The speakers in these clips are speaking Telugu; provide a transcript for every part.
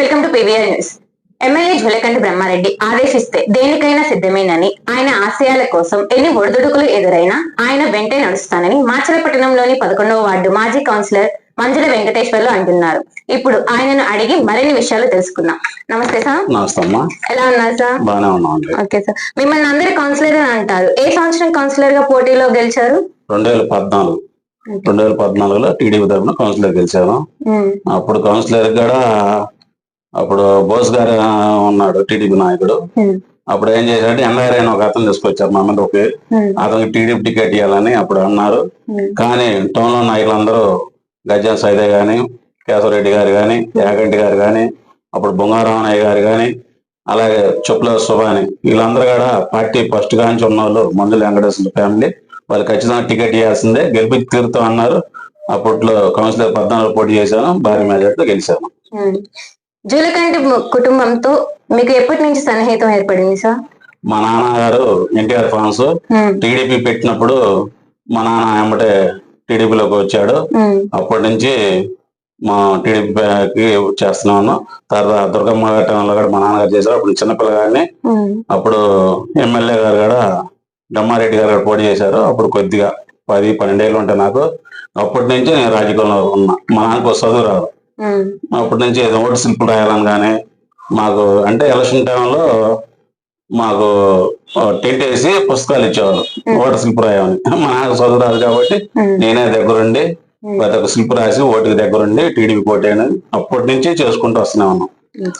Welcome to PVR news MLA Julakanti Brahma Reddy ఆదేశిస్తే దేనికైనా సిద్ధమేనని ఆయన ఆశయాల కోసం ఎన్ని ఒడిదుడుకులు ఎదురైనా ఆయన వెంటే నడుస్తానని మాచలపట్నంలోని పదకొండవ వార్డు మాజీ కౌన్సిలర్ మంజుల వెంకటేశ్వర్లు అంటున్నారు. ఇప్పుడు ఆయనను అడిగి మరిన్ని విషయాలు తెలుసుకుందాం. నమస్తే సార్. ఎలా ఉన్నారు సార్? Okay sir. మిమ్మల్ని అందరు కౌన్సిలర్ అని అంటారు. ఏ సంవత్సరం కౌన్సిలర్గా పోటీలో గెలిచారు? రెండు వేల పద్నాలుగు. రెండు వేల పద్నాలుగులో టీడీపీ తరఫున కౌన్సిలర్ గెలిచాను. అప్పుడు కౌన్సిలర్ కూడా అప్పుడు బోస్ గారు ఉన్నాడు టీడీపీ నాయకుడు. ఉమ్, అప్పుడు ఏం చేశారంటే ఎన్ఆర్ఐ అని ఒక అతను తీసుకొచ్చారు మా మీద ఒకే ఉమ్, అతనికి టీడీపీ టికెట్ ఇవ్వాలని అప్పుడు అన్నారు. ఉమ్, కానీ టౌన్లో నాయకులందరూ గజ్జాన్ సైదే గాని కేశవరెడ్డి గారు గాని యాగంటి గారు గాని అప్పుడు బొంగారామయ్య గారు గాని అలాగే చుప్ల సుబాని వీళ్ళందరూ కూడా పార్టీ ఫస్ట్ గాంచి ఉన్న వాళ్ళు మందుల వెంకటేశ్వర ఫ్యామిలీ. వాళ్ళు ఖచ్చితంగా టికెట్ ఇవ్వాల్సిందే. గెలిపి తీరుతాం అన్నారు అప్పట్లో కౌన్సిలర్ పద్నాలుగు పోటీ చేశాను భారీ మెజార్టీతో గెలిచాను. జూలకంటి కుటుంబంతో మీకు ఎప్పటి నుంచి సన్నిహితం ఏర్పడింది సార్? మా నాన్నగారు ఎన్టీఆర్ ఫ్రాన్స్ ఉమ్, టీడీపీ పెట్టినప్పుడు మా నాన్న వెంబటే టీడీపీలోకి వచ్చాడు. అప్పటి నుంచి మా టీడీపీకి చేస్తున్నాను తర్వాత దుర్గమ్మ ఘట్టంలో కూడా మా నాన్నగారు చేశారు. అప్పుడు చిన్నపిల్లగాడిని అప్పుడు ఎమ్మెల్యే గారు కూడా బ్రహ్మారెడ్డి గారు కూడా పోటీ చేశారు. అప్పుడు కొద్దిగా పది పన్నెండేళ్ళు ఉంటాయి నాకు. అప్పటి నుంచి నేను రాజకీయంలో ఉన్నా మా నాన్నకు చదువు రాదు. అప్పటి నుంచి ఏదో ఓటు స్లిప్లు రాయాలని కానీ మాకు అంటే ఎలక్షన్ టైంలో మాకు టెంట్ వేసి పుస్తకాలు ఇచ్చేవాళ్ళు. ఓటు స్లిప్ రాయమని. మా నాన్నకు చదువు రాదు కాబట్టి నేనే దగ్గరుండి ప్రతి ఒక్క స్లిప్ రాసి ఓటుకి దగ్గరుండి టీడీపీ కోటేయని అప్పటి నుంచి చేసుకుంటూ వస్తూనే ఉన్నాం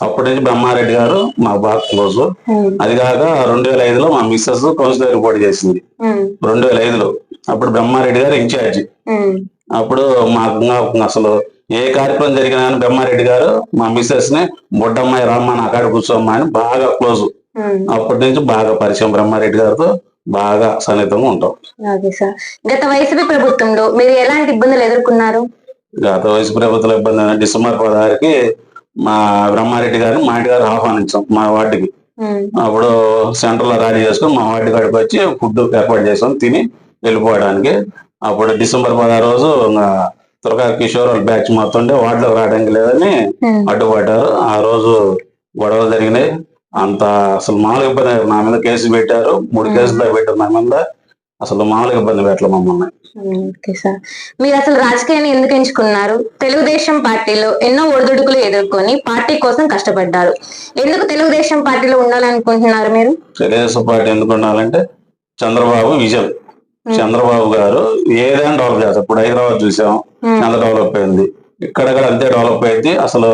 అప్పటి నుంచి బ్రహ్మారెడ్డి గారు మా బాగా క్లోజ్ అది కాక రెండు వేల ఐదులో మా మిస్సెస్ కౌన్సిలర్ పోటీ చేసింది. రెండు వేల ఐదులో అప్పుడు బ్రహ్మారెడ్డి గారు ఇన్ఛార్జి అప్పుడు మాకు అసలు ఏ కార్యక్రమం జరిగినా కానీ బ్రహ్మారెడ్డి గారు మా మిస్సెస్ని బొడ్డమ్మాయి రామ్మ నా కాడ కూర్చోమ్మా అని బాగా క్లోజ్. అప్పటి నుంచి బాగా పరిచయం బ్రహ్మారెడ్డి గారితో బాగా సన్నిహితంగా ఉంటాం. Okay sir. గత వైసీపీ ప్రభుత్వంలో మీరు ఎలాంటి ఇబ్బందులు ఎదుర్కొన్నారు? గత వయసు ప్రభుత్వ ఇబ్బంది డిసెంబర్ పదహారుకి మా బ్రహ్మారెడ్డి గారిని మా ఇంటి గారు ఆహ్వానించాం మా వార్డుకి. అప్పుడు సెంటర్లో రెడీ చేసుకుని మా వార్డు కాడికి వచ్చి ఫుడ్ ఏర్పాటు చేసాం తిని వెళ్ళిపోవడానికి. అప్పుడు డిసెంబర్ పదహారు రోజు ఇంకా త్వరగా కిషోర్ వాళ్ళ బ్యాచ్ మొత్తం వార్డులోకి రావడానికి లేదని ఉమ్, అడ్డుపడ్డారు ఆ రోజు గొడవలు జరిగినాయి. అంత అసలు మామూలుగా ఇబ్బంది. నా మీద కేసు పెట్టారు. మూడు కేసులు పెట్టారు నా మీద. అసలు మామూలుగా ఇబ్బంది పెట్టలేదు మమ్మల్ని. మీరు అసలు రాజకీయాన్ని ఎందుకు ఎంచుకున్నారు? తెలుగుదేశం పార్టీలో ఎన్నో ఒడిదుడుకులు ఎదుర్కొని పార్టీ కోసం కష్టపడ్డారు. ఎందుకు తెలుగుదేశం పార్టీలో ఉండాలనుకుంటున్నారు మీరు? తెలుగుదేశం పార్టీ ఎందుకు ఉండాలంటే చంద్రబాబు విజయం చంద్రబాబు గారు ఏదైనా డెవలప్ చేస్తారు. ఇప్పుడు హైదరాబాద్ చూసాం ఎంత డెవలప్ అయింది? ఇక్కడ కూడా అంతే డెవలప్ అయింది. అసలు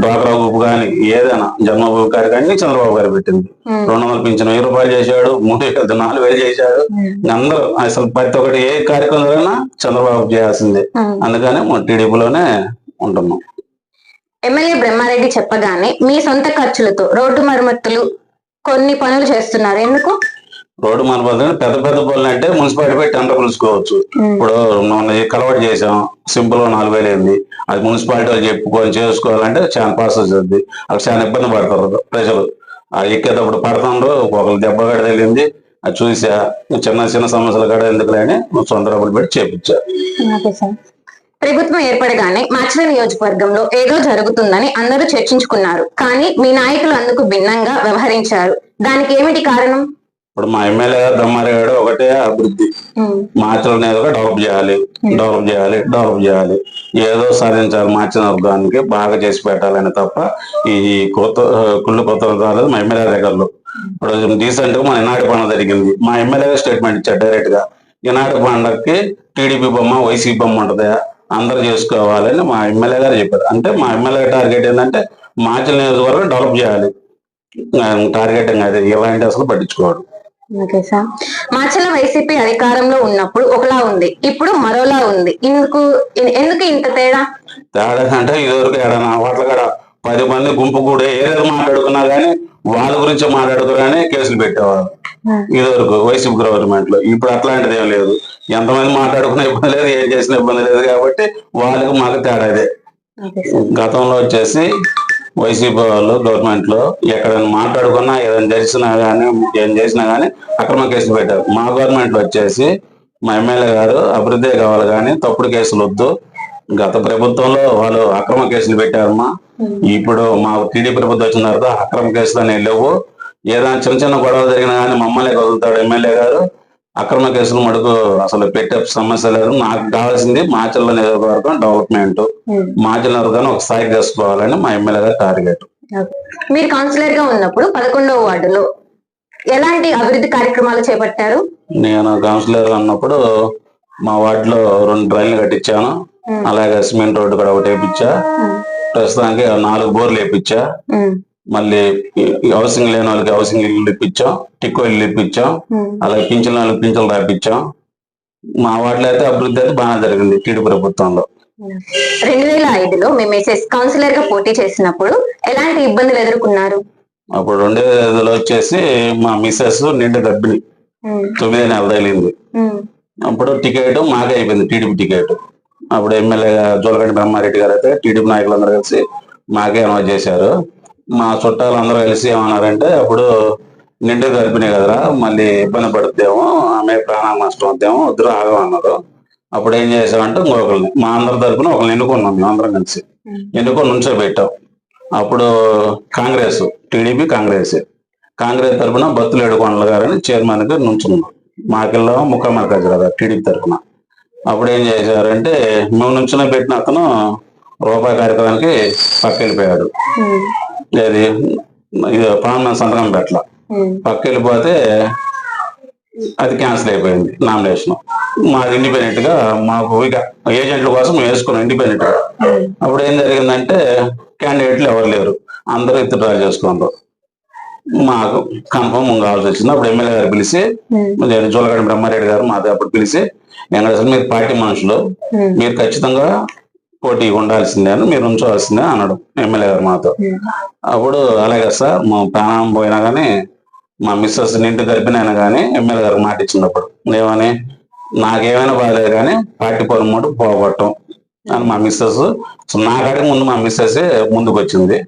డ్వాక్రా గ్రూప్ కానీ ఏదైనా జన్మభూమి గారి కానీ చంద్రబాబు గారు పెట్టింది. రెండు వందలు పింఛన్ వెయ్యి రూపాయలు చేశాడు మూడు వేలు నాలుగు వేలు చేశాడు. అందరూ అసలు ప్రతి ఒక్కటి ఏ కార్యక్రమం జరిగినా చంద్రబాబు చేయాల్సిందే. అందుకని మన టీడీపీలోనే ఉంటున్నాం. ఎమ్మెల్యే బ్రహ్మారెడ్డి చెప్పగానే మీ సొంత ఖర్చులతో రోడ్డు మరమ్మతులు కొన్ని పనులు చేస్తున్నారు. ఎందుకు? రోడ్డు మనబోతుంది పెద్ద పెద్ద పనులు అంటే మున్సిపాలిటీ పెట్టి టెండర్ పిలుచుకోవచ్చు ఇప్పుడు మొన్న ఈ కలవాటు చేసాం సింపుల్గా నాలుగు వేలు అయింది. అది మున్సిపాలిటీ వాళ్ళు చెప్పుకొని చేసుకోవాలంటే చాలా ప్రాసెస్ అవుతుంది అక్కడ చాలా ఇబ్బంది పడతారు ప్రజలు. ఆ ఎక్కేటప్పుడు పడుతుండ్రు ఒకరు దెబ్బ గడ తగిలింది అది చూసా చిన్న చిన్న సమస్యలు కూడా ఎందుకులే అని సొంత డబ్బులు పెట్టి చేపించా. ప్రభుత్వం ఏర్పడగానే మాచల నియోజకవర్గంలో ఏదో జరుగుతుందని అందరూ చర్చించుకున్నారు. కానీ మీ నాయకులు అందుకు భిన్నంగా వ్యవహరించారు. దానికి ఏమిటి కారణం? ఇప్పుడు మా ఎమ్మెల్యే గారు బ్రహ్మారెడ్డి గారు ఒకటే అభివృద్ధి. మార్చల నేరుగా డెవలప్ చేయాలి డెవలప్ చేయాలి డెవలప్ చేయాలి. ఏదో సాధించాలి మార్చిన వర్గానికి బాగా చేసి పెట్టాలని తప్ప ఈ కొత్త కుళ్ళు కొత్త రాలేదు మా ఎమ్మెల్యే దగ్గరలో. ఇప్పుడు రీసెంట్గా మా ఈనాటి పండుగ జరిగింది. మా ఎమ్మెల్యే స్టేట్మెంట్ ఇచ్చారు డైరెక్ట్గా. ఈనాటి పండుగకి టీడీపీ బొమ్మ వైసీపీ బొమ్మ ఉంటది? అందరూ చేసుకోవాలని మా ఎమ్మెల్యే గారు చెప్పారు. అంటే మా ఎమ్మెల్యే టార్గెట్ ఏంటంటే మార్చల నియోజకవర్గం డెవలప్ చేయాలి. టార్గెటింగ్ అది ఇలాంటి అసలు పట్టించుకోవడం ఓకే సార్. మాచల వైసీపీ అధికారంలో ఉన్నప్పుడు ఒకలా ఉంది ఇప్పుడు మరోలా ఉంది. ఇందుకు ఎందుకు ఇంత తేడా? తేడా అంటే ఇదివరకు ఏడన్నా వాటిలో కూడా పది మంది గుంపు కూడా ఏదేదో మాట్లాడుకున్నా గానీ వాళ్ళ గురించి మాట్లాడుకుని కేసులు పెట్టేవారు ఇదివరకు వైసీపీ గవర్నమెంట్లో ఇప్పుడు అట్లాంటిది ఏం లేదు. ఎంతమంది మాట్లాడుకున్న ఇబ్బంది లేదు ఏం చేసిన ఇబ్బంది లేదు కాబట్టి వాళ్ళకి మాకు తేడా గతంలో వచ్చేసి వైసీపీ వాళ్ళు గవర్నమెంట్లో ఎక్కడైనా మాట్లాడుకున్నా ఏదైనా చేసినా గానీ ఏం చేసినా గానీ అక్రమ కేసులు పెట్టారు. మా గవర్నమెంట్ వచ్చేసి మా ఎమ్మెల్యే గారు అభివృద్ధి కావాలి కానీ తప్పుడు కేసులు వద్దు. గత ప్రభుత్వంలో వాళ్ళు అక్రమ కేసులు పెట్టారమ్మా ఇప్పుడు మా టీడీపీ ప్రభుత్వం వచ్చిన తర్వాత అక్రమ కేసులు అనేవి లేవు. ఏదైనా చిన్న చిన్న గొడవలు జరిగినా కానీ మమ్మల్ని వదులుతాడు ఎమ్మెల్యే గారు. అక్రమ కేసులు మటుకు అసలు పెట్టే సమస్య లేదు. నాకు కావాల్సింది మాచల్ల నియోజకవర్గం డెవలప్మెంట్. మాచల్ల నియోజకవర్గం ఒక స్థాయికి తీసుకోవాలని మా ఎమ్మెల్యే గారి టార్గెట్. మీరు కౌన్సిలర్గా ఉన్నప్పుడు పదకొండవ వార్డులో ఎలాంటి అభివృద్ధి కార్యక్రమాలు చేపట్టారు? నేను కౌన్సిలర్ ఉన్నప్పుడు మా వార్డులో రెండు డ్రైన్లు కట్టించాను. ఉమ్. అలాగే సిమెంట్ రోడ్డు కూడా ఒకటి వేయించా ఉమ్. ప్రస్తుతానికి నాలుగు బోర్లు వేయించా ఉమ్. మళ్ళీ హౌసింగ్ లేని వాళ్ళకి హౌసింగ్ ఇల్లు ఇప్పించాం టిక్కో ఇల్లు ఇప్పించాం ఉమ్. అలాగే పింఛన్ వాళ్ళకి పింఛన్లు రాపించాం మా వాటిలో అయితే అభివృద్ధి అయితే బాగానే జరిగింది టీడీ ప్రభుత్వంలో. రెండు వేల ఐదులో మీ మెసేజ్ కౌన్సిలర్గా పోటీ చేసినప్పుడు ఎలాంటి ఇబ్బందులు ఎదుర్కొన్నారు? అప్పుడు రెండు వేల ఐదులో వచ్చేసి మా మిస్సెస్ నిండు గర్భిణి. ఉమ్. తొమ్మిది నెలలు తగిలింది. అప్పుడు టికెట్ మాకే అయిపోయింది టీడీపీ టికెట్. అప్పుడు ఎమ్మెల్యే జోలగడ్డ బ్రహ్మారెడ్డి గారు అయితే టీడీపీ నాయకులందరూ కలిసి మాకే అనౌన్స్ చేశారు. మా చుట్టాలు అందరూ కలిసి ఏమన్నారంటే అప్పుడు నిండు గర్భిణి కదరా మళ్ళీ ఇబ్బంది పడుద్దేమో ఆమె ప్రాణం నష్టం వద్దేమో వద్దు ఆగమన్నారు అప్పుడు ఏం చేసామంటే ఇంకొకరిని మా అందరి తరపున ఒకరిని ఎన్నుకున్నాం మేము అందరం కలిసి. ఎన్నుకొని నుంచో పెట్టాం అప్పుడు కాంగ్రెస్ టీడీపీ కాంగ్రెస్. కాంగ్రెస్ తరపున బత్తులు ఏడుకొండల గారని చైర్మన్గా నుంచున్నాం. మాకెళ్ళో ముఖ మర్కజ్ కదా టీడీపీ తరపున. అప్పుడు ఏం చేశారంటే మేము నుంచునే పెట్టిన అతను రూపాయి కార్యక్రమానికి పక్క వెళ్ళిపోయాడు. అది ఇది ప్రాణ సంతకం పెట్టల. పక్క వెళ్ళిపోతే అది క్యాన్సిల్ అయిపోయింది నామినేషన్ మాది ఇండిపెండెంట్గా మాకు ఇక ఏజెంట్ల కోసం మేము వేసుకున్నాం ఇండిపెండెంట్గా. అప్పుడు ఏం జరిగిందంటే క్యాండిడేట్లు ఎవరు లేరు అందరూ విత్డ్రా చేసుకున్నారు మాకు కన్ఫర్మ్ కావాల్సి వచ్చింది అప్పుడు ఎమ్మెల్యే గారు పిలిచి జోలగడ్డ బ్రహ్మారెడ్డి గారు మాది అప్పుడు పిలిచి వెంకటేశ్వర మీరు పార్టీ మనుషులు. మీరు ఖచ్చితంగా పోటీ ఉండాల్సిందే అని మీరు ఉంచవలసిందే అన్నాడు ఎమ్మెల్యే గారు మాతో. అప్పుడు అలాగే సార్ మా ప్రాణం పోయినా కానీ మా మిస్సెస్ నింటి గడిపినైనా కానీ ఎమ్మెల్యే గారికి మాట ఇచ్చినప్పుడు ఏమని నాకేమైనా బాధలేదు కానీ పార్టీ పొలం మూడు పోగొట్టం అని మా మిస్సెస్ నా కాడికి ముందు మా మిస్సెస్ ముందుకు వచ్చింది.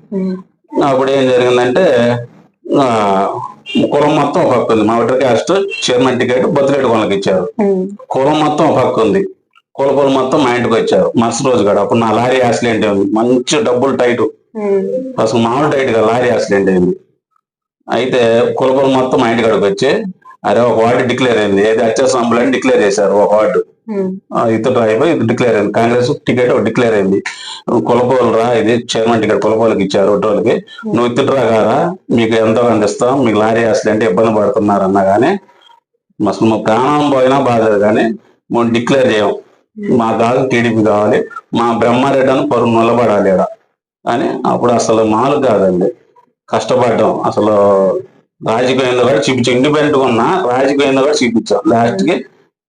అప్పుడు ఏం జరిగిందంటే కులం మొత్తం ఒక హక్కు ఉంది మా ఒకటి క్యాస్ట్ చైర్మన్ టికెట్ బొత్తిరెడ్డి కొనకి ఇచ్చారు. కులం మొత్తం ఒక హక్కు ఉంది కుల కులం మొత్తం మా ఇంటికి వచ్చారు. మస్తు రోజు కాదు అప్పుడు నా లారీ యాక్సిడెంట్ అయింది. మంచి డబ్బులు టైట్. అసలు మామూలు టైట్గా లారీ యాక్సిడెంట్ అయింది. అయితే కులపం మొత్తం మా ఇంటి కాడికి వచ్చి అరే ఒక వార్డు డిక్లేర్ అయింది. ఏది అత్యవసర అంబులెన్స్ డిక్లేర్ చేశారు ఒక వార్డు. ఇతడు అయిపోయి ఇది డిక్లేర్ అయింది. కాంగ్రెస్ టికెట్ ఒకటి డిక్లేర్ అయింది. కులపోలు రా ఇది చైర్మన్ టికెట్ కులపోలకి ఇచ్చారు ఒకటోళ్ళకి నువ్వు ఇతడు రా కారా మీకు ఎంతో కనిపిస్తాం మీకు లారీ యాక్సిడెంట్ ఇబ్బంది పడుతున్నారు అన్నా కానీ అసలు మా ప్రాణం పోయినా బాధలేదు కానీ మేము డిక్లేర్ చేయం. మా కాదు టీడీపీ కావాలి మా బ్రహ్మారెడ్డి అని పరువు నిలబడాలి అని అప్పుడు అసలు మాలు కాదండి. కష్టపడ్డాం. అసలు రాజకీయంలో కూడా చూపించాం ఇండిపెండెంట్గా ఉన్నా రాజకీయంలో కూడా చూపించాం. లాస్ట్కి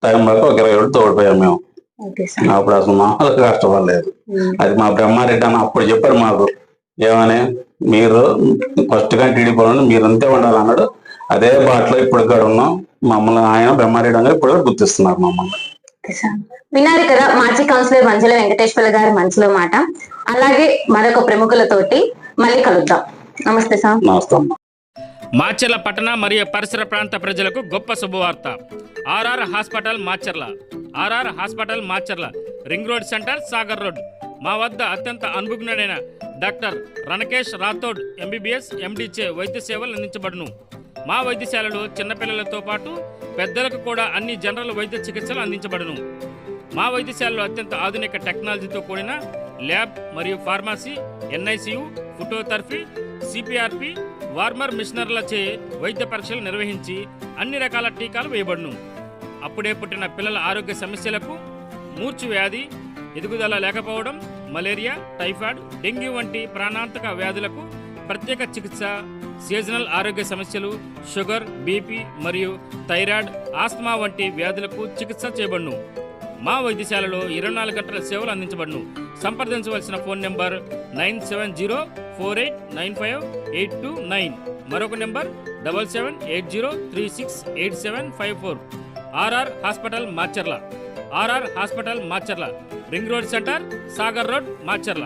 టైం వరకు ఒక ఇరవై ఏళ్ళు తోడిపోయాం మేము. అప్పుడు అసలు మామూలుగా కష్టపడలేదు. ఉమ్. అది మా బ్రహ్మారెడ్డి అని అప్పుడు చెప్పారు మాకు. ఏమని? మీరు ఫస్ట్గా టీడీపీ మీరు అంతే ఉండాలి అన్నాడు. అదే బాటలో ఇప్పుడు కూడా ఉన్నాం. మమ్మల్ని ఆయన బ్రహ్మారెడ్డి అని ఇప్పుడు గుర్తిస్తున్నారు మమ్మల్ని. విన్నారు కదా మాజీ కౌన్సిలర్ మంచుల వెంకటేశ్వర గారి మనసులో మాట. అలాగే మరొక ప్రముఖులతోటి మళ్ళీ కలుద్దాం. నమస్తే సార్. నమస్తే. మాచర్ల పట్టణ మరియు పరిసర ప్రాంత ప్రజలకు గొప్ప శుభవార్త. R R hospital Macherla. R R hospital Macherla. Ring road centre Sagar road. మా వద్ద అత్యంత అనుభజ్ఞుడైన డాక్టర్ రణకేష్ రాథోడ్ ఎంబీబీఎస్ ఎండిచే వైద్య సేవలు అందించబడును. మా వైద్యశాలలో చిన్నపిల్లలతో పాటు పెద్దలకు కూడా అన్ని జనరల్ వైద్య చికిత్సలు అందించబడును. మా వైద్యశాలలో అత్యంత ఆధునిక టెక్నాలజీతో కూడిన ల్యాబ్ మరియు pharmacy NICU phototherapy CPRP warmer మిషనర్లచే వైద్య పరీక్షలు నిర్వహించి అన్ని రకాల టీకాలు వేయబడును. అప్పుడే పుట్టిన పిల్లల ఆరోగ్య సమస్యలకు మూర్చు వ్యాధి ఎదుగుదల లేకపోవడం మలేరియా టైఫాయిడ్ డెంగ్యూ వంటి ప్రాణాంతక వ్యాధులకు ప్రత్యేక చికిత్స సీజనల్ ఆరోగ్య సమస్యలు షుగర్ బీపీ మరియు థైరాయిడ్ ఆస్తమా వంటి వ్యాధులకు చికిత్స చేయబడును. మా వైద్యశాలలో ఇరవై నాలుగు గంటల సేవలు అందించబడును. సంప్రదించవలసిన phone number nine seven zero four eight nine five eight two nine. మరొక number double seven eight zero three six eight seven five four. RR hospital Macherla RR hospital Macherla ring road centre Sagar road Macherla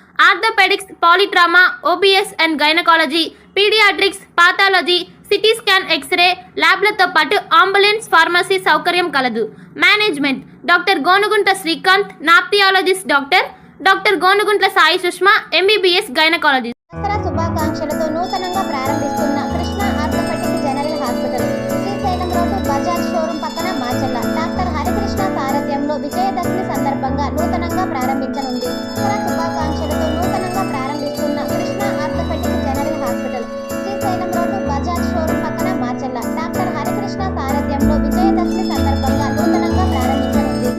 Orthopaedics polytrauma OBS and gynaecology paediatrics pathology CT scan x ray ల్యాబ్లతో పాటు అంబులెన్స్ ఫార్మసీ సౌకర్యం కలదు. Management. Doctor Gonugunta Srikanth nephrologist doctor. Doctor Gonuguntla Sai Sushma MBBS gynaecologist. Dasara శుభాకాంక్షలతో నూతనంగా ప్రారంభిస్తున్న Krishna orthopaedic general hospital Srisailam road Bajaj showroom పక్కన మాచల్ల డాక్టర్ హరికృష్ణ సారథ్యంలో విజయదశమి సందర్భంగా నూతనంగా ప్రారంభించనుంది. శుభాకాంక్ష